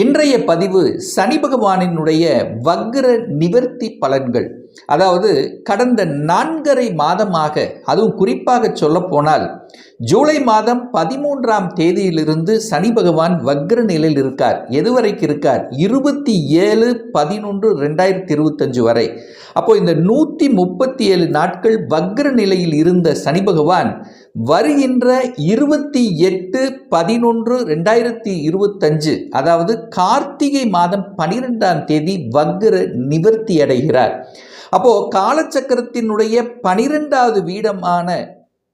இன்றைய பதிவு சனி பகவானினுடைய வக்ர நிவர்த்தி பலன்கள். அதாவது கடந்த நான்கரை மாதமாக அதுவும் குறிப்பாக சொல்லப்போனால் ஜூலை மாதம் பதிமூன்றாம் தேதியிலிருந்து சனி பகவான் வக்ர நிலையில் இருக்கார். எதுவரைக்கு இருக்கார்? இருபத்தி ஏழு பதினொன்று ரெண்டாயிரத்தி இருபத்தஞ்சு வரை. அப்போ இந்த நூற்றி முப்பத்தி ஏழு நாட்கள் வக்ர நிலையில் இருந்த சனி பகவான் வருகின்ற இருபத்தி எட்டு பதினொன்று ரெண்டாயிரத்தி இருபத்தஞ்சு அதாவது கார்த்திகை மாதம் பனிரெண்டாம் தேதி வக்ர நிவர்த்தி அடைகிறார். அப்போ காலச்சக்கரத்தினுடைய பனிரெண்டாவது வீடமான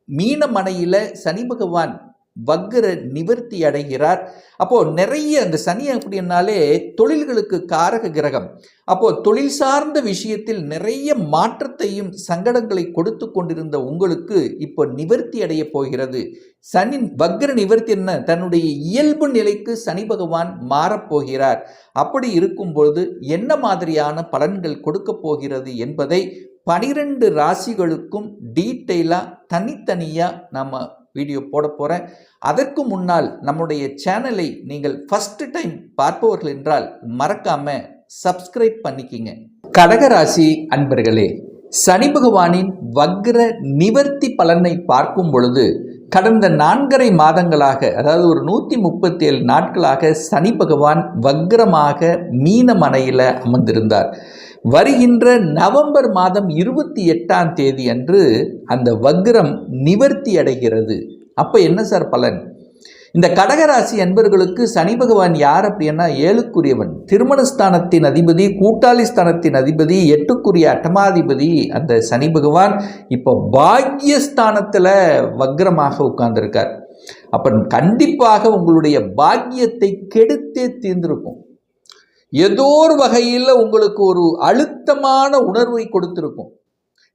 மீனமனையில் சனி பகவான் வக்ர நிவர்த்தி அடைகிறார். அப்போ நிறைய அந்த சனி அப்படின்னாலே தொழில்களுக்கு காரக கிரகம். அப்போ தொழில் சார்ந்த விஷயத்தில் நிறைய மாற்றத்தையும் சங்கடங்களை கொடுத்து கொண்டிருந்த உங்களுக்கு இப்போ நிவர்த்தி அடைய போகிறது. சனி வக்ர நிவர்த்தி என்ன? தன்னுடைய இயல்பு நிலைக்கு சனி பகவான் மாறப்போகிறார் அப்படி இருக்கும் பொழுது என்ன மாதிரியான பலன்கள் கொடுக்க போகிறது என்பதை பனிரெண்டு ராசிகளுக்கும் டீட்டெயிலாக தனித்தனியாக நம்ம வீடியோ போட போகிறேன் அதற்கு முன்னால் நம்முடைய சேனலை நீங்கள் ஃபஸ்ட்டு டைம் பார்ப்பவர்கள் என்றால் மறக்காம சப்ஸ்கிரைப் பண்ணிக்கிங்க. கடகராசி அன்பர்களே சனி பகவானின் வக்ர நிவர்த்தி பலனை பார்க்கும் பொழுது கடந்த நான்கரை மாதங்களாக அதாவது ஒரு நூற்றி முப்பத்தி ஏழு நாட்களாக சனி பகவான் வக்ரமாக மீனமனையில் அமர்ந்திருந்தார். வருகின்ற நவம்பர் மாதம் இருபத்தி எட்டாம் தேதி அன்று அந்த வக்ரம் நிவர்த்தி அடைகிறது. அப்போ என்ன சார் பலன்? இந்த கடகராசி அன்பர்களுக்கு சனி பகவான் யார் அப்படின்னா ஏழுக்குரியவன். திருமணஸ்தானத்தின் அதிபதி கூட்டாளி ஸ்தானத்தின் அதிபதி எட்டுக்குரிய அட்டமாதிபதி அந்த சனி பகவான் இப்போ பாக்யஸ்தானத்தில் வக்ரமாக உட்கார்ந்துருக்கார். அப்போ கண்டிப்பாக உங்களுடைய பாக்கியத்தை கெடுத்தே தீர்ந்திருக்கும். ஏதோ ஒரு வகையில் உங்களுக்கு ஒரு அழுத்தமான உணர்வை கொடுத்துருக்கும்.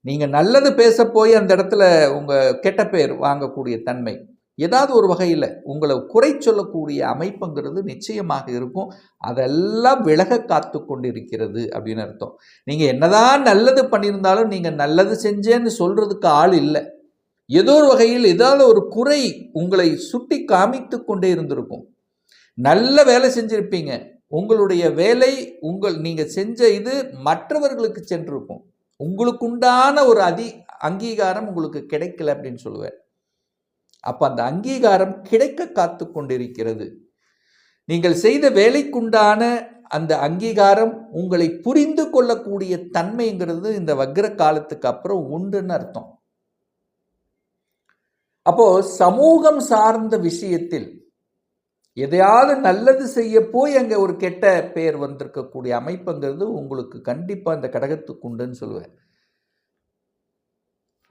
நீங்கள் நல்லது பேச போய் அந்த இடத்துல உங்கள் கெட்ட பேர் வாங்கக்கூடிய தன்மை ஏதாவது ஒரு வகையில் உங்களை குறை சொல்லக்கூடிய அமைப்புங்கிறது நிச்சயமாக இருக்கும். அதெல்லாம் விலக காத்து கொண்டிருக்கிறது அப்படின்னு அர்த்தம். நீங்கள் என்னதான் நல்லது பண்ணியிருந்தாலும் நீங்கள் நல்லது செஞ்சேன்னு சொல்கிறதுக்கு ஆள் இல்லை. ஏதோ ஒரு வகையில் ஏதாவது ஒரு குறை உங்களை சுட்டி காமித்து கொண்டே இருந்திருக்கும். நல்ல வேலை செஞ்சுருப்பீங்க. உங்களுடைய வேலை உங்கள் நீங்கள் செஞ்ச இது மற்றவர்களுக்கு சென்றிருக்கும். உங்களுக்குண்டான ஒரு அதி அங்கீகாரம் உங்களுக்கு கிடைக்கல அப்படின்னு சொல்லுவேன். அப்போ அந்த அங்கீகாரம் கிடைக்க காத்து கொண்டிருக்கிறது. நீங்கள் செய்த வேலைக்குண்டான அந்த அங்கீகாரம் உங்களை புரிந்து கொள்ளக்கூடிய தன்மைங்கிறது இந்த வக்ர காலத்துக்கு அப்புறம் உண்டுன்னு அர்த்தம். அப்போ சமூகம் சார்ந்த விஷயத்தில் எதையாவது நல்லது செய்ய போய் அங்கே ஒரு கெட்ட பெயர் வந்திருக்கக்கூடிய அமைப்புங்கிறது உங்களுக்கு கண்டிப்பாக அந்த கடகத்துக்கு உண்டுன்னு சொல்லுவேன்.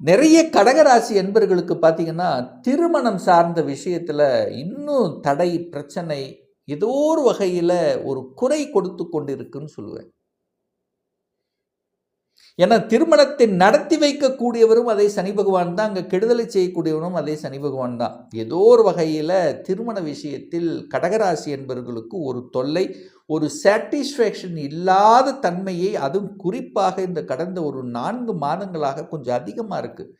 நிறைய கடகராசி என்பர்களுக்கு பார்த்தீங்கன்னா திருமணம் சார்ந்த விஷயத்தில் இன்னும் தடை பிரச்சனை ஏதோ ஒரு வகையில் ஒரு குறை கொடுத்து கொண்டிருக்குன்னு சொல்லுவேன். ஏன்னா திருமணத்தை நடத்தி வைக்கக்கூடியவரும் அதே சனி பகவான் தான் அங்கே கெடுதலை செய்யக்கூடியவரும் அதே சனி பகவான் தான். ஏதோ ஒரு வகையில் திருமண விஷயத்தில் கடகராசி என்பவர்களுக்கு ஒரு தொல்லை ஒரு சாட்டிஸ்ஃபேக்ஷன் இல்லாத தன்மையை அதுவும் குறிப்பாக இந்த கடந்த ஒரு நான்கு மாதங்களாக கொஞ்சம் அதிகமாக இருக்குது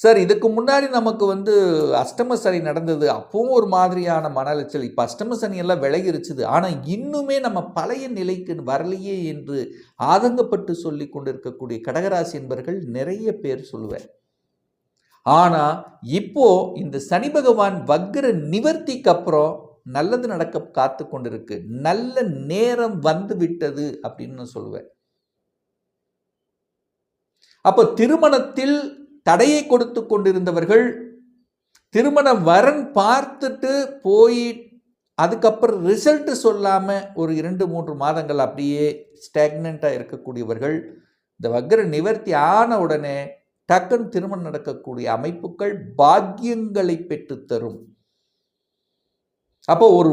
சார் இதுக்கு முன்னாடி நமக்கு வந்து அஷ்டம சனி நடந்தது அப்பவும் ஒரு மாதிரியான மன அலைச்சல் இப்போ அஷ்டம சனி எல்லாம் விலகிருச்சுது. ஆனால் இன்னுமே நம்ம பழைய நிலைக்கு வரலையே என்று ஆதங்கப்பட்டு சொல்லி கொண்டிருக்கக்கூடிய கடகராசி என்பர்கள் நிறைய பேர் சொல்லுவேன் ஆனால் இப்போ இந்த சனி பகவான் வக்ர நிவர்த்திக்கு அப்புறம் நல்லது நடக்க காத்து கொண்டிருக்கு. நல்ல நேரம் வந்து விட்டது அப்படின்னு நான் சொல்லுவேன். அப்போ திருமணத்தில் தடையை கொடுத்து கொண்டிருந்தவர்கள் திருமண வரன் பார்த்துட்டு போய் அதுக்கப்புறம் ரிசல்ட்டு சொல்லாமல் ஒரு இரண்டு மூன்று மாதங்கள் அப்படியே ஸ்டாக்னண்ட்டாக இருக்கக்கூடியவர்கள் இந்த வக்ர நிவர்த்தி ஆன உடனே டக்குன்னு திருமணம் நடக்கக்கூடிய அமைப்புகள் பாக்கியங்களை பெற்றுத்தரும் அப்போ ஒரு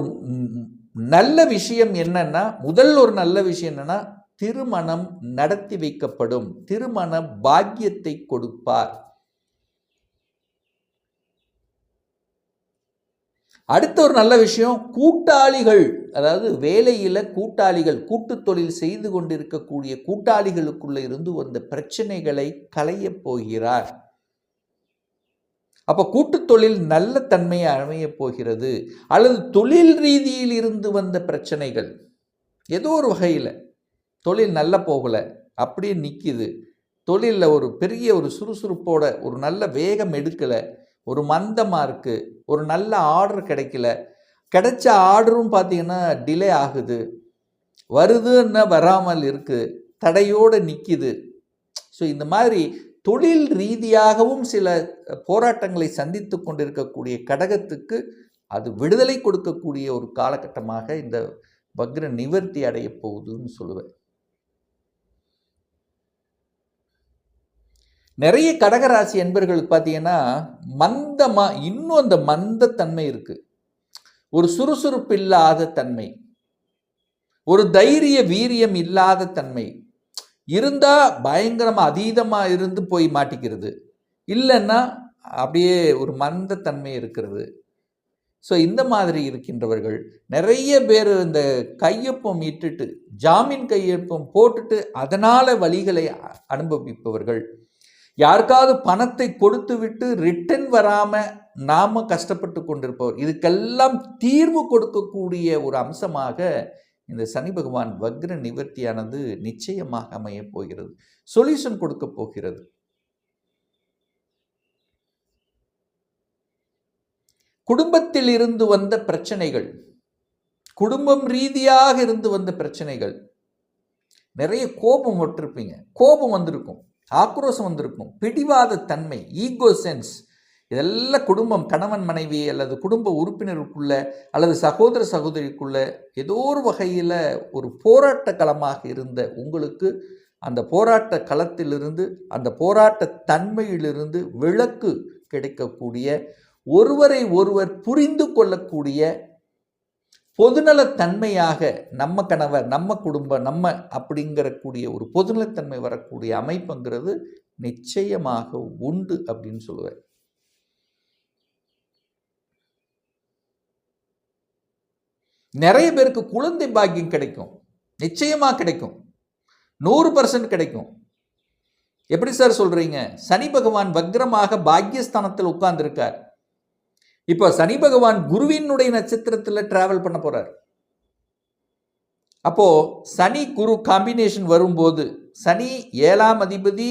நல்ல விஷயம் என்னன்னா முதல் ஒரு நல்ல விஷயம் என்னன்னா திருமணம் நடத்தி வைக்கப்படும். திருமண பாக்கியத்தை கொடுப்பார். அடுத்த ஒரு நல்ல விஷயம் கூட்டாளிகள் அதாவது வேலையில் கூட்டாளிகள் கூட்டு தொழில் செய்து கொண்டிருக்கக்கூடிய கூட்டாளிகளுக்குள்ள இருந்து வந்த பிரச்சனைகளை களையப் போகிறார். அப்போ கூட்டு தொழில் நல்ல தன்மையை அமையப் போகிறது. அல்லது தொழில் ரீதியில் இருந்து வந்த பிரச்சனைகள் ஏதோ ஒரு வகையில். தொழில் நல்ல போகலை அப்படியே நிற்கிது தொழிலில் ஒரு பெரிய ஒரு சுறுசுறுப்போட ஒரு நல்ல வேகம் எடுக்கலை. ஒரு மந்தமாக இருக்குது ஒரு நல்ல ஆர்டர் கிடைக்கல. கிடைச்ச ஆர்டரும் பார்த்தீங்கன்னா டிலே ஆகுது. வருதுன்னு வராமல் இருக்குது தடையோடு நிற்கிது ஸோ இந்த மாதிரி தொழில் ரீதியாகவும் சில போராட்டங்களை சந்தித்து கொண்டிருக்கக்கூடிய கடகத்துக்கு அது விடுதலை கொடுக்கக்கூடிய ஒரு காலகட்டமாக இந்த வக்ர நிவர்த்தி அடைய போகுதுன்னு சொல்லுவேன். நிறைய கடகராசி என்பர்களுக்கு பார்த்தீங்கன்னா மந்தமாக இன்னும் அந்த மந்தத்தன்மை இருக்குது ஒரு சுறுசுறுப்பு இல்லாத தன்மை. ஒரு தைரிய வீரியம் இல்லாத தன்மை. இருந்தால் பயங்கரமாக அதீதமாக இருந்து போய் மாட்டிக்கிறது. இல்லைன்னா அப்படியே ஒரு மந்தத்தன்மை இருக்கிறது. ஸோ இந்த மாதிரி இருக்கின்றவர்கள் நிறைய பேர் இந்த கையொப்பம் இட்டுட்டு ஜாமீன் கையொப்பம் போட்டுட்டு அதனால் வழிகளை அனுபவிப்பவர்கள். யாருக்காவது பணத்தை கொடுத்து விட்டு ரிட்டன் வராமல் நாம் கஷ்டப்பட்டு கொண்டிருப்பவர். இதுக்கெல்லாம் தீர்வு கொடுக்கக்கூடிய ஒரு அம்சமாக இந்த சனி பகவான் வக்ர நிவர்த்தியானது நிச்சயமாக அமையப் போகிறது. சொல்யூஷன் கொடுக்க போகிறது. குடும்பத்தில் இருந்து வந்த பிரச்சனைகள் குடும்பம் ரீதியாக இருந்து வந்த பிரச்சனைகள் நிறைய கோபம் விட்டுருப்பீங்க கோபம் வந்திருக்கும். ஆக்ரோஷம் வந்திருக்கும் பிடிவாத தன்மை ஈகோ சென்ஸ் இதெல்லாம் குடும்பம் கணவன் மனைவி அல்லது குடும்ப உறுப்பினருக்குள்ள அல்லது சகோதர சகோதரிக்குள்ள ஏதோ ஒரு வகையில் ஒரு போராட்ட களமாக இருந்த உங்களுக்கு அந்த போராட்ட களத்திலிருந்து அந்த போராட்ட தன்மையிலிருந்து விளக்கு கிடைக்கக்கூடிய ஒருவரை ஒருவர் புரிந்து கொள்ளக்கூடிய பொதுநலத்தன்மையாக நம்ம கணவர் நம்ம குடும்பம் நம்ம அப்படிங்கிறக்கூடிய ஒரு பொதுநலத்தன்மை வரக்கூடிய அமைப்புங்கிறது நிச்சயமாக உண்டு அப்படின்னு சொல்லுவேன். நிறைய பேருக்கு குழந்தை பாக்கியம் கிடைக்கும். நிச்சயமாக கிடைக்கும். நூறு பர்சன்ட் கிடைக்கும். எப்படி சார் சொல்கிறீங்க சனி பகவான் வக்ரமாக பாக்யஸ்தானத்தில் உட்கார்ந்துருக்கார். இப்போ சனி பகவான் குருவினுடைய நட்சத்திரத்தில் டிராவல் பண்ண போகிறார் அப்போது சனி குரு காம்பினேஷன் வரும்போது சனி ஏழாம் அதிபதி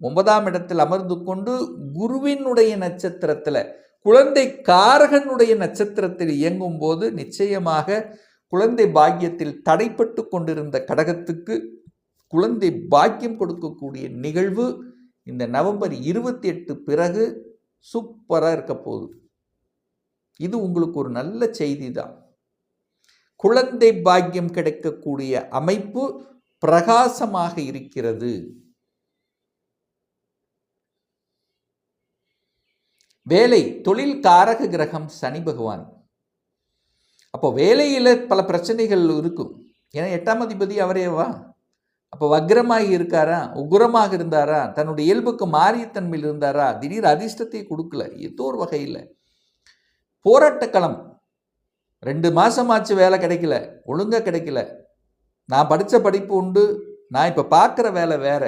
ஒன்பதாம் இடத்தில் அமர்ந்து கொண்டு குருவினுடைய நட்சத்திரத்தில் குழந்தை காரகனுடைய நட்சத்திரத்தில் இயங்கும் போது நிச்சயமாக குழந்தை பாக்கியத்தில் தடைப்பட்டு கொண்டிருந்த கடகத்துக்கு குழந்தை பாக்கியம் கொடுக்கக்கூடிய நிகழ்வு இந்த நவம்பர் இருபத்தி எட்டு பிறகு சூப்பராக இருக்க போகுது. இது உங்களுக்கு ஒரு நல்ல செய்தி தான் குழந்தை பாக்கியம் கிடைக்கக்கூடிய அமைப்பு பிரகாசமாக இருக்கிறது. வேலை தொழில் காரக கிரகம் சனி பகவான். அப்போ வேலையில் பல பிரச்சனைகள் இருக்கும். ஏன்னா எட்டாம் அதிபதி அவரேவா அப்போ வக்ரமாக இருக்காரா? உக்ரமாக இருந்தாரா? தன்னுடைய இயல்புக்கு மாறியத்தன்மையில் இருந்தாரா? திடீர் அதிர்ஷ்டத்தை கொடுக்கல. ஏதோ ஒரு வகையில். போராட்டக்களம். ரெண்டு மாதமாச்சு வேலை கிடைக்கல. ஒழுங்காக கிடைக்கல. நான் படித்த படிப்பு உண்டு. நான் இப்போ பார்க்குற வேலை வேற.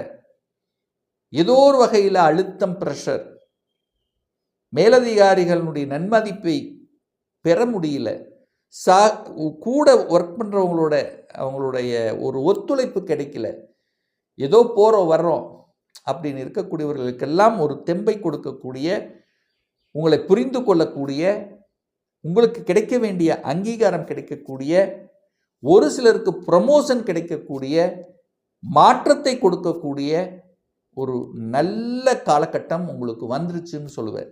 ஏதோ ஒரு வகையில் அழுத்தம் ப்ரெஷர் மேலதிகாரிகளுடைய நன்மதிப்பை பெற முடியல. சா கூட ஒர்க் பண்ணுறவங்களோட அவங்களுடைய ஒரு ஒத்துழைப்பு கிடைக்கல. ஏதோ போகிறோம் வர்றோம் அப்படின்னு இருக்கக்கூடியவர்களுக்கெல்லாம் ஒரு தெம்பை கொடுக்கக்கூடிய உங்களை புரிந்து கொள்ளக்கூடிய உங்களுக்கு கிடைக்க வேண்டிய அங்கீகாரம் கிடைக்கக்கூடிய ஒரு சிலருக்கு ப்ரமோஷன் கிடைக்கக்கூடிய மாற்றத்தை கொடுக்கக்கூடிய ஒரு நல்ல காலகட்டம் உங்களுக்கு வந்துருச்சுன்னு சொல்லுவேன்.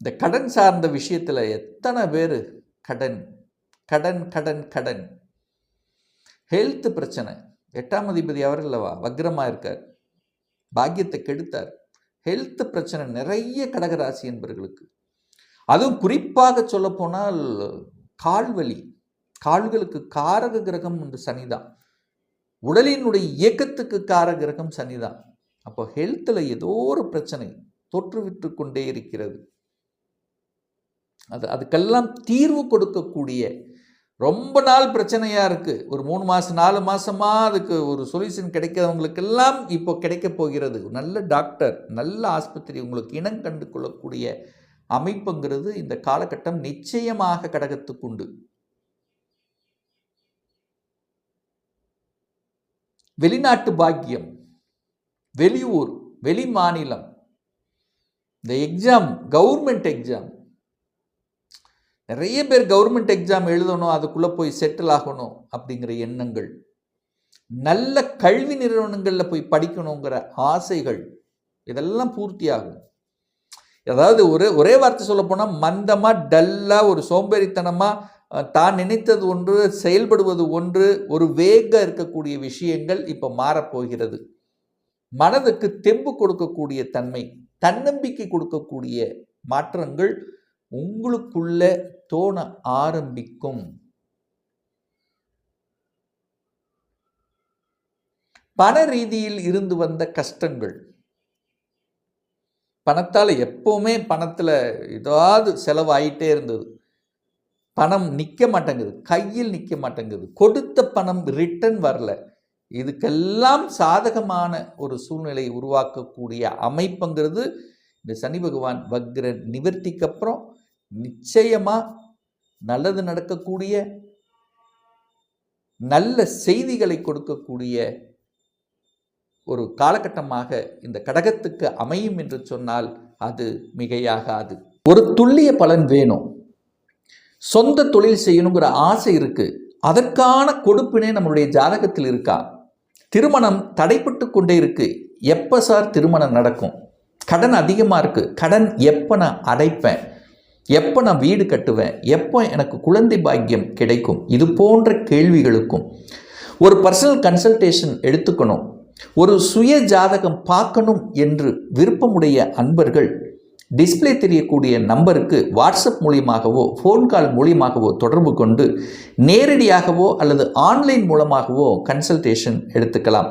இந்த கடன் சார்ந்த விஷயத்தில் எத்தனை பேர் கடன் கடன் கடன் கடன். ஹெல்த் பிரச்சனை. எட்டாம் அதிபதி அவர் இல்லவா வக்ரமாக இருக்கார். பாக்கியத்தை கெடுத்தார். ஹெல்த் பிரச்சனை நிறைய கடகராசி என்பவர்களுக்கு அதுவும் குறிப்பாக சொல்லப்போனால் கால்வலி. கால்களுக்கு காரக கிரகம் என்று சனிதான். உடலினுடைய இயக்கத்துக்கு காரக கிரகம் சனிதான். அப்போ ஹெல்த்தில் ஏதோ ஒரு பிரச்சனை தொற்றுவிட்டு கொண்டே இருக்கிறது. அது அதுக்கெல்லாம் தீர்வு கொடுக்கக்கூடிய ரொம்ப நாள் பிரச்சனையாக இருக்குது ஒரு மூணு மாதம் நாலு மாதமாக அதுக்கு ஒரு சொல்யூஷன் கிடைக்காதவங்களுக்கெல்லாம் இப்போ கிடைக்க போகிறது. நல்ல டாக்டர் நல்ல ஆஸ்பத்திரி உங்களுக்கு இனம் கண்டு கொள்ளக்கூடிய அமைப்புங்கிறது இந்த காலகட்டம் நிச்சயமாக கடகத்துக்குண்டு வெளிநாட்டு பாக்கியம் வெளியூர் வெளி மாநிலம் இந்த எக்ஸாம் கவர்மெண்ட் எக்ஸாம் நிறைய பேர் கவர்மெண்ட் எக்ஸாம் எழுதணும் அதுக்குள்ளே போய் செட்டில் ஆகணும் அப்படிங்கிற எண்ணங்கள். நல்ல கல்வி நிறுவனங்களில் போய் படிக்கணுங்கிற ஆசைகள் இதெல்லாம் பூர்த்தியாகும். அதாவது ஒரே ஒரே வார்த்தை சொல்ல போனால் மந்தமாக டல்லாக ஒரு சோம்பேறித்தனமாக தான் நினைத்தது ஒன்று செயல்படுவது ஒன்று ஒரு வேக இருக்கக்கூடிய விஷயங்கள் இப்போ மாறப்போகிறது மனதுக்கு தெம்பு கொடுக்கக்கூடிய தன்மை தன்னம்பிக்கை கொடுக்கக்கூடிய மாற்றங்கள் உங்களுக்குள்ள தோண ஆரம்பிக்கும். பண ரீதியில் இருந்து வந்த கஷ்டங்கள். பணத்தால் எப்போவுமே பணத்தில் ஏதாவது செலவாயிட்டே இருந்தது. பணம் நிற்க மாட்டேங்குது. கையில் நிற்க மாட்டேங்குது. கொடுத்த பணம் ரிட்டர்ன் வரல. இதுக்கெல்லாம் சாதகமான ஒரு சூழ்நிலையை உருவாக்கக்கூடிய அமைப்புங்கிறது இந்த சனி பகவான் வக்ர நிவர்த்திக்கு அப்புறம் நிச்சயமாக நல்லது நடக்கக்கூடிய நல்ல செய்திகளை கொடுக்கக்கூடிய ஒரு காலகட்டமாக இந்த கடகத்துக்கு அமையும் என்று சொன்னால் அது மிகையாகாது. ஒரு துல்லிய பலன் வேணும். சொந்த தொழில் செய்யணுங்கிற ஆசை இருக்கு. அதற்கான கொடுப்பினே நம்மளுடைய ஜாதகத்தில் இருக்கா? திருமணம் தடைப்பட்டு கொண்டே இருக்கு. எப்போ சார் திருமணம் நடக்கும்? கடன் அதிகமாக இருக்குது கடன் எப்போ நான் அடைப்பேன்? எப்போ நான் வீடு கட்டுவேன்? எப்போ எனக்கு குழந்தை பாக்கியம் கிடைக்கும்? இது போன்ற கேள்விகளுக்கும் ஒரு பர்சனல் கன்சல்டேஷன் எடுத்துக்கணும். ஒரு சுய ஜாதகம் பார்க்கணும் என்று விருப்பமுடைய அன்பர்கள் டிஸ்பிளே தெரியக்கூடிய நம்பருக்கு வாட்ஸ்அப் மூலியமாகவோ ஃபோன் கால் மூலியமாகவோ தொடர்பு கொண்டு நேரடியாகவோ அல்லது ஆன்லைன் மூலமாகவோ கன்சல்டேஷன் எடுத்துக்கலாம்.